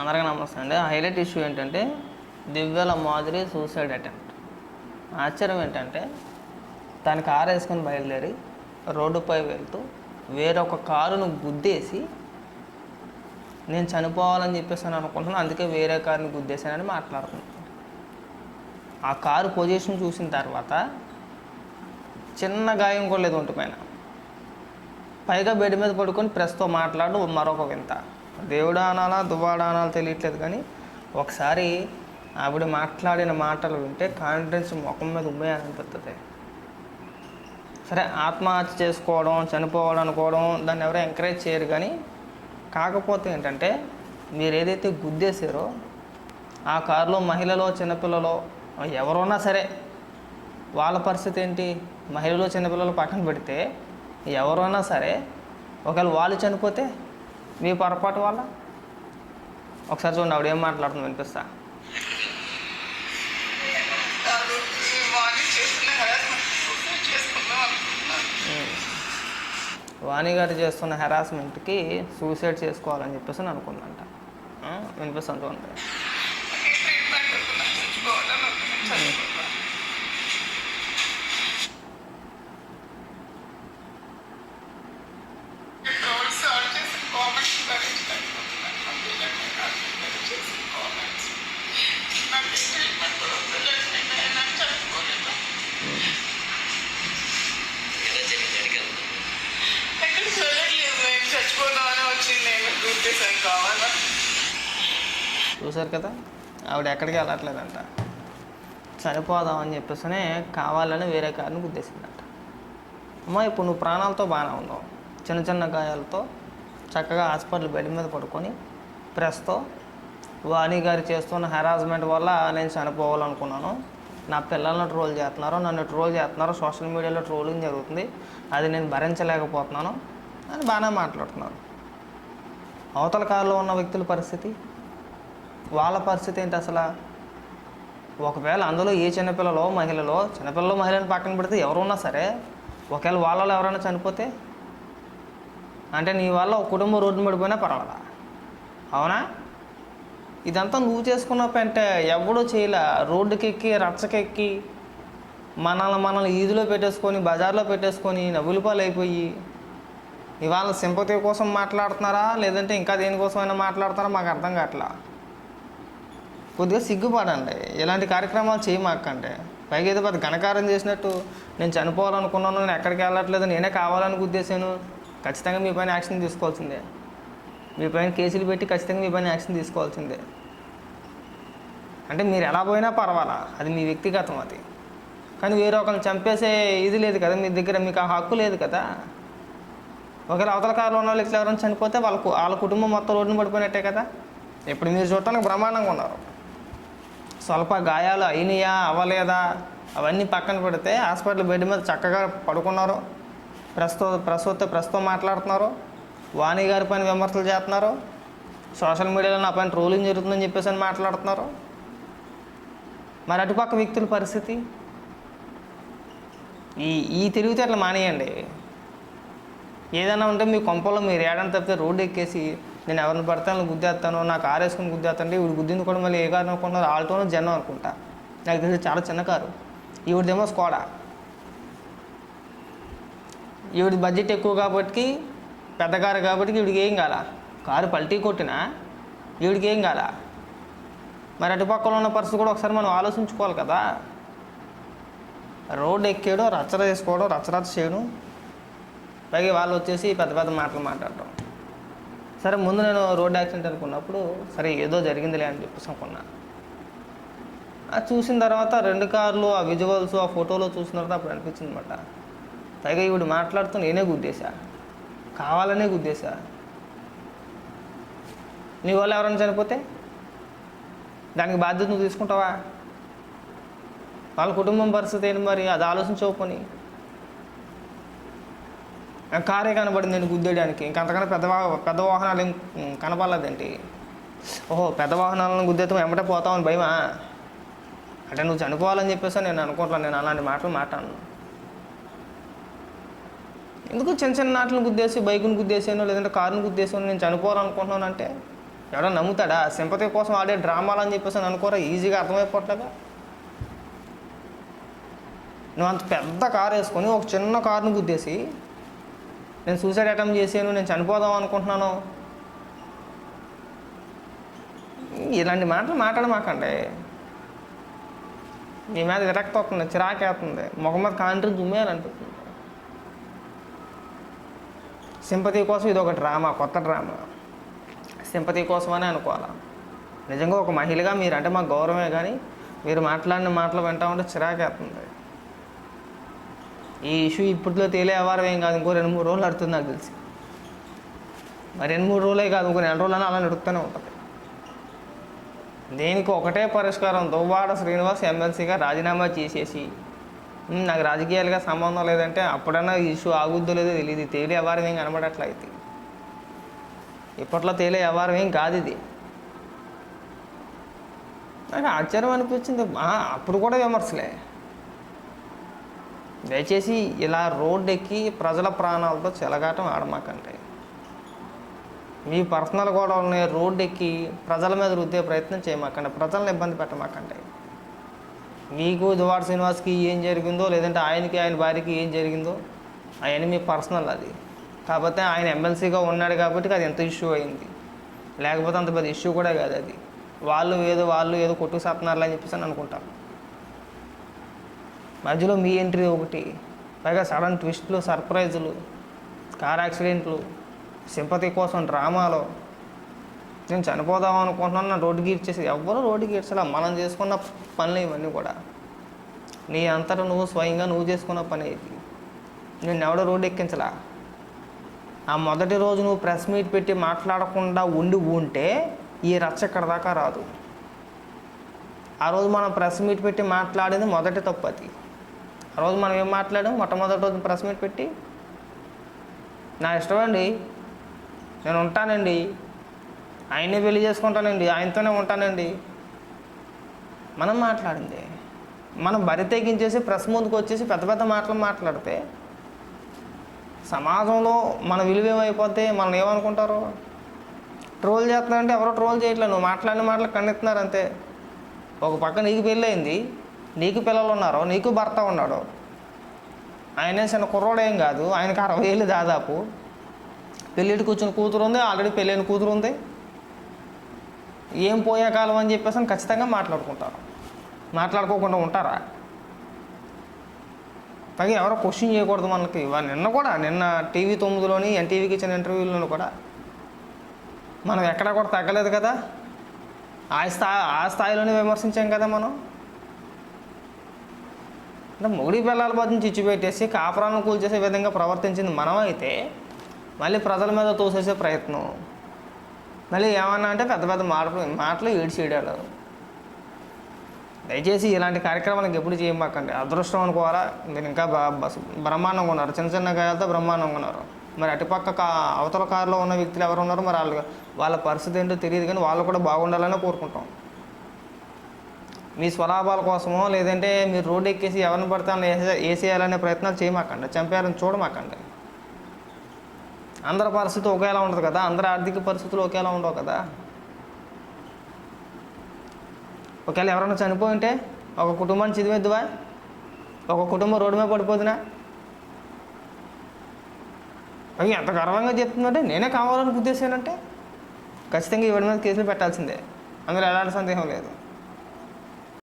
అందరికీ నమస్తే అండి. హైలైట్ ఇష్యూ ఏంటంటే దివ్యల మాదిరి సూసైడ్ అటెంప్ట్. ఆశ్చర్యం ఏంటంటే తన కారు వేసుకొని బయలుదేరి రోడ్డుపై వెళ్తూ వేరొక కారును గుద్దేసి నేను చనిపోవాలని చెప్పేసి అని అనుకుంటున్నాను అందుకే వేరే కారుని గుద్దేశానని మాట్లాడుతున్నాను. ఆ కారు పొజిషన్ చూసిన తర్వాత చిన్న గాయం కూడా లేదు ఒంటి పైన. పైగా బెడ్ మీద పడుకొని ప్రెస్తో మాట్లాడు మరొక వింత. దేవుడా అనాలా దువ్వాడా అనాలా తెలియట్లేదు కానీ ఒకసారి ఆవిడ మాట్లాడిన మాటలు వింటే కాన్ఫిడెన్స్ ముఖం మీద ఉమ్మేయాలనిపిస్తుంది సరే ఆత్మహత్య చేసుకోవడం చనిపోవడం అనుకోవడం దాన్ని ఎవరు ఎంకరేజ్ చేయరు కానీ కాకపోతే ఏంటంటే మీరు ఏదైతే గుద్దేశారో ఆ కారులో మహిళలో చిన్నపిల్లలో ఎవరున్నా సరే వాళ్ళ పరిస్థితి ఏంటి? మహిళలు చిన్నపిల్లలు పక్కన పెడితే ఎవరైనా సరే ఒకవేళ వాళ్ళు చనిపోతే మీ పొరపాటు వల్ల? ఒకసారి చూడండి ఆవిడ ఏం మాట్లాడుతుంది వినిపిస్తా. వాణి గారు చేస్తున్న హెరాస్మెంట్కి సూసైడ్ చేసుకోవాలని చెప్పేసి అని అనుకుందంట. వినిపిస్తాను చూడండి. చూసారు కదా? ఆవిడ ఎక్కడికి వెళ్ళట్లేదంట. చనిపోదామని చెప్పేసినే కావాలని వేరే కారుని గుద్దేసిందంట. అమ్మ ఇప్పుడు నువ్వు ప్రాణాలతో బాగానే ఉన్నావు. చిన్న చిన్న గాయాలతో చక్కగా హాస్పిటల్ బెడ్ మీద పడుకొని ప్రెస్తో వాణి గారు చేస్తున్న హెరాస్మెంట్ వల్ల నేను చనిపోవాలనుకున్నాను. నా పిల్లలను ట్రోల్ చేస్తున్నారు నన్ను ట్రోల్ చేస్తున్నారు సోషల్ మీడియాలో ట్రోలింగ్ జరుగుతుంది. అది నేను భరించలేకపోతున్నాను అని బాగానే మాట్లాడుతున్నారు. అవతల కారులో ఉన్న వ్యక్తుల పరిస్థితి? వాళ్ళ పరిస్థితి ఏంటి అసలు? ఒకవేళ అందులో ఏ చిన్నపిల్లలో మహిళలో చిన్నపిల్లలు మహిళను పక్కన పెడితే ఎవరున్నా సరే ఒకవేళ వాళ్ళలో ఎవరైనా చనిపోతే అంటే నీ వల్ల ఒక కుటుంబం రోడ్డు పడిపోయినా పర్వాలా అవునా? ఇదంతా నువ్వు చేసుకున్నప్పంటే ఎవడో చేయలే. రోడ్డుకెక్కి రచ్చకెక్కి మనల్ని మనల్ని ఈదిలో పెట్టేసుకొని బజార్లో పెట్టేసుకొని నవ్వులపాలు అయిపోయి ఇవాళ సింపతి కోసం మాట్లాడుతున్నారా? లేదంటే ఇంకా దేనికోసమైనా మాట్లాడుతున్నారా? మాకు అర్థం కావట్లా. కొద్దిగా సిగ్గుపడండి. ఇలాంటి కార్యక్రమాలు చేయమాకండి. పైగా ఏదో పెద్ద ఘనకారం చేసినట్టు నేను చనిపోవాలనుకున్నాను నేను ఎక్కడికి వెళ్ళట్లేదు నేనే కావాలని ఉద్దేశాను ఖచ్చితంగా మీ పైన యాక్షన్ తీసుకోవాల్సిందే. మీ పైన కేసులు పెట్టి ఖచ్చితంగా మీ పైన యాక్షన్ తీసుకోవాల్సిందే. అంటే మీరు ఎలా పోయినా పర్వాలా? అది మీ వ్యక్తిగతం అది. కానీ వేరే ఒకరిని చంపేసే ఇది లేదు కదా మీ దగ్గర మీకు ఆ హక్కు లేదు కదా. ఒకవేళ అవతల కారులో ఉన్న వాళ్ళు ఇట్లా ఎవరైనా చనిపోతే వాళ్ళకు వాళ్ళ కుటుంబం మొత్తం రోడ్డున పడిపోయినట్టే కదా. ఇప్పుడు మీరు చూడటానికి బ్రహ్మాండంగా ఉన్నారు. స్వల్ప గాయాలు అయినాయా అవ్వలేదా? అవన్నీ పక్కన పెడితే హాస్పిటల్ బెడ్ మీద చక్కగా పడుకున్నారు. ప్రస్తుత ప్రస్తుత ప్రస్తుతం మాట్లాడుతున్నారు. వాణి గారి పైన విమర్శలు చేస్తున్నారు. సోషల్ మీడియాలో నా పైన ట్రోలింగ్ జరుగుతుందని చెప్పేసి అని మాట్లాడుతున్నారు. మరి అటుపక్క వ్యక్తుల పరిస్థితి? ఈ ఈ తెలివితేటలు మానేయండి. ఏదైనా ఉంటే మీ కొంపలో మీరు ఏడని తప్పితే రోడ్డు ఎక్కేసి నేను ఎవరిని పడితే వాళ్ళని గుద్దేస్తాను నాకు కారు వేసుకుని గుద్దేస్తాంటే ఈవిడ గుద్దింది కూడా మళ్ళీ ఏ కారు అనుకుంటున్నారు ఆల్టోనో జనం అనుకుంటా. నాకు తెలిసి చాలా చిన్న కారు. ఈవిడదేమో స్కోడా. ఈవిడ బడ్జెట్ ఎక్కువ కాబట్టి పెద్ద కారు కాబట్టి ఈవిడికి ఏం కాల? కారు పల్టీ కొట్టినా? ఈవిడికి ఏం కాల? మరి అటుపక్కల ఉన్న పరిస్థితి కూడా ఒకసారి మనం ఆలోచించుకోవాలి కదా. రోడ్డు ఎక్కేయడం రచ్చర చేసుకోవడం రచ్చరచ్చ చేయడం. పైగా వాళ్ళు వచ్చేసి పెద్ద పెద్ద మాటలు మాట్లాడటం. సరే ముందు నేను రోడ్ యాక్సిడెంట్ అనుకున్నప్పుడు సరే ఏదో జరిగిందిలే అని చెప్పేసి అనుకున్నా. అది చూసిన తర్వాత రెండు కార్లు ఆ విజువల్స్ ఆ ఫోటోలో చూసిన తర్వాత అప్పుడు అనిపించింది అనమాట పైగా ఇవిడు మాట్లాడుతూ నేనే గుద్దేశా. కావాలనే గుద్దేశా. నీ వల్ల ఎవరైనా చనిపోతే? దానికి బాధ్యత నువ్వు తీసుకుంటావా? వాళ్ళ కుటుంబం పరిస్థితి ఏంటి మరి? అది ఆలోచించకపోని కారే కనబడింది గుద్దేయడానికి. గుద్దేయడానికి ఇంకంతకన్నా పెద్ద పెద్ద వాహనాలు ఏం కనపడలేదండి. ఓహో పెద్ద వాహనాలను గుద్దేతం వెంబటే పోతామని భయమా? అంటే నువ్వు చనిపోవాలని చెప్పేసి నేను అనుకుంటున్నాను. నేను అలాంటి మాటలు మాట్లాడను. ఎందుకు చిన్న చిన్న నాటలను గుద్దేసి బైకుని గుద్దేసాను లేదంటే కారును గుద్దేసాను నేను చనిపోవాలనుకుంటున్నాను అంటే? ఎవడో నమ్ముతాడా? సింపతి కోసం ఆడే డ్రామాలు అని చెప్పేసి అని అనుకోరా? ఈజీగా అర్థమైపోవట్లేదా? నువ్వు అంత పెద్ద కారు వేసుకొని ఒక చిన్న కారును గుద్దేసి నేను సూసైడ్ అటెంప్ట్ చేసాను నేను చనిపోదాం అనుకుంటున్నాను. ఇలాంటి మాటలు మాట్లాడమాకండి. మీ మీద విరక్తి వస్తుంది చిరాకేస్తుంది ముఖం మీద కాంట్రీ దుమ్మేయాలనిపిస్తుంది సింపతి కోసం ఇది ఒక డ్రామా కొత్త డ్రామా. సింపతి కోసమనే అనుకోవాలా? నిజంగా ఒక మహిళగా మీరంటే మాకు గౌరవమే కానీ మీరు మాట్లాడిన మాటలు వింటా ఉంటే చిరాకేస్తుంది ఈ ఇష్యూ ఇప్పట్లో తేలే వ్యవహారం ఏం కాదు ఇంకో రెండు మూడు రోజులు నడుతుంది నాకు తెలిసి. మరి రెండు మూడు రోజులే కాదు ఇంకో నెల రోజులన్నా అలా నడుస్తూనే ఉంటుంది. దీనికి ఒకటే పరిష్కారం దువ్వాడ శ్రీనివాస్ ఎమ్మెల్సీగా రాజీనామా చేసేసి. నాకు రాజకీయాలుగా సంబంధం లేదంటే అప్పుడన్నా ఈ ఇష్యూ ఆగుద్దో లేదో తెలియదు తేలే వ్యవహారం ఏం కనబడట్లయితే ఇప్పట్లో తేలే వ్యవహారం ఏం కాదు ఇది. నాకు ఆశ్చర్యం అనిపించింది. అప్పుడు కూడా విమర్శలే. దయచేసి ఇలా రోడ్డు ఎక్కి ప్రజల ప్రాణాలతో చెలగాటం ఆడమాకండి. మీ పర్సనల్ గొడవలని రోడ్డు ఎక్కి ప్రజల మీద రుద్దే ప్రయత్నం చేయమాకండి. ప్రజలను ఇబ్బంది పెట్టమాకండి. మీకు దువాడ శ్రీనివాస్కి ఏం జరిగిందో లేదంటే ఆయనకి ఆయన భార్యకి ఏం జరిగిందో అవన్నీ మీ పర్సనల్ అది. కాకపోతే ఆయన ఎమ్మెల్సీగా ఉన్నాడు కాబట్టి అది ఎంత ఇష్యూ అయింది. లేకపోతే అంత పెద్ద ఇష్యూ కూడా కాదు అది. వాళ్ళు ఏదో వాళ్ళు ఏదో కొట్టుకు సత్నారు అని చెప్పేసి అని అనుకుంటారు. మధ్యలో మీ ఎంట్రీ ఒకటి. పైగా సడన్ ట్విస్ట్లు సర్ప్రైజులు కార్ యాక్సిడెంట్లు సింపతి కోసం డ్రామాలో. నేను చనిపోదాం అనుకుంటున్నాను నా రోడ్డుకి ఇచ్చేసి ఎవ్వరూ రోడ్డుకి ఇచ్చలే మనం చేసుకున్న పనులు ఇవన్నీ కూడా. నీ అంతటా నువ్వు స్వయంగా నువ్వు చేసుకున్న పని ఇది. నేను ఎవడో రోడ్డు ఎక్కించలా. ఆ మొదటి రోజు నువ్వు ప్రెస్ మీట్ పెట్టి మాట్లాడకుండా ఉండి ఉంటే ఈ రచ్చ ఇక్కడ దాకా రాదు. ఆ రోజు మనం ప్రెస్ మీట్ పెట్టి మాట్లాడింది మొదటి తప్పు అది. ఆ రోజు మనం ఏం మాట్లాడాం? మొట్టమొదటి రోజు ప్రెస్ మీట్ పెట్టి నా ఇష్టం అండి. నేను ఉంటానండి. ఆయనే పెళ్ళి చేసుకుంటానండి. ఆయనతోనే ఉంటానండి. మనం మాట్లాడింది. మనం బరి తెగించేసి ప్రెస్ ముందుకు వచ్చేసి పెద్ద పెద్ద మాటలు మాట్లాడితే సమాజంలో మన విలువ ఏమైపోతే మనం ఏమనుకుంటారు? ట్రోల్ చేస్తున్నారంటే ఎవరో ట్రోల్ చేయట్లేదు. నువ్వు మాట్లాడిన మాటలు ఖండిస్తున్నారు అంతే. ఒక పక్క నీకు పెళ్ళయింది. నీకు పిల్లలు ఉన్నారు నీకు భర్త ఉన్నాడు ఆయనే చిన్న కుర్రోడేం కాదు ఆయనకి అరవై ఏళ్ళు దాదాపు. పెళ్ళిటి కూర్చుని కూతురు ఉంది ఆల్రెడీ పెళ్ళైన కూతురు ఉంది. ఏం పోయే కాలం అని చెప్పేసి అని ఖచ్చితంగా మాట్లాడుకుంటారు. మాట్లాడుకోకుండా ఉంటారా? పైగా ఎవరో క్వశ్చన్ చేయకూడదు మనకి. నిన్న కూడా నిన్న టీవీ తొమ్మిదిలోని ఎన్టీవీకి ఇచ్చిన ఇంటర్వ్యూలోని కూడా మనం ఎక్కడా కూడా తగ్గలేదు కదా. ఆ స్థాయి ఆ స్థాయిలోనే విమర్శించాం కదా మనం. అంటే మొగుడి పిల్లల బదులు నుంచి పెట్టేసి కాపురాలను కూల్చేసే విధంగా ప్రవర్తించింది మనం అయితే మళ్ళీ ప్రజల మీద తోసేసే ప్రయత్నం. మళ్ళీ ఏమన్నా అంటే పెద్ద పెద్ద మాటలు మాటలు ఏడ్చేయడాలు దయచేసి ఇలాంటి కార్యక్రమాలకు ఎప్పుడు చేయమాకండి. అదృష్టం అనుకోవాలా? మీరు ఇంకా బ్రహ్మాండంగా ఉన్నారు. చిన్న చిన్న గాయాలతో బ్రహ్మాండంగా ఉన్నారు. మరి అటుపక్క కా అవతల కారులో ఉన్న వ్యక్తులు ఎవరు ఉన్నారో మరి వాళ్ళు వాళ్ళ పరిస్థితి ఏంటో తెలియదు కానీ వాళ్ళు కూడా బాగుండాలని కోరుకుంటాం. మీ స్వలాభాల కోసమో లేదంటే మీరు రోడ్డు ఎక్కేసి ఎవరిని పడితే వేసేయాలనే ప్రయత్నాలు చేయమాకండి. చంపేయాలని చూడమాకండి. అందరి పరిస్థితి ఒకేలా ఉండదు కదా? అందరి ఆర్థిక పరిస్థితులు ఒకేలా ఉండవు కదా? ఒకవేళ ఎవరైనా చనిపోయి ఉంటే ఒక కుటుంబాన్ని చదివేద్దువా ఒక కుటుంబం రోడ్డు మీద పడిపోతున్నా అవి ఎంత గర్వంగా చెప్తుందంటే నేనే కావాలని ఉద్దేశానంటే ఖచ్చితంగా ఇవాడి మీద కేసులు పెట్టాల్సిందే. అందులో ఎలాంటి సందేహం లేదు.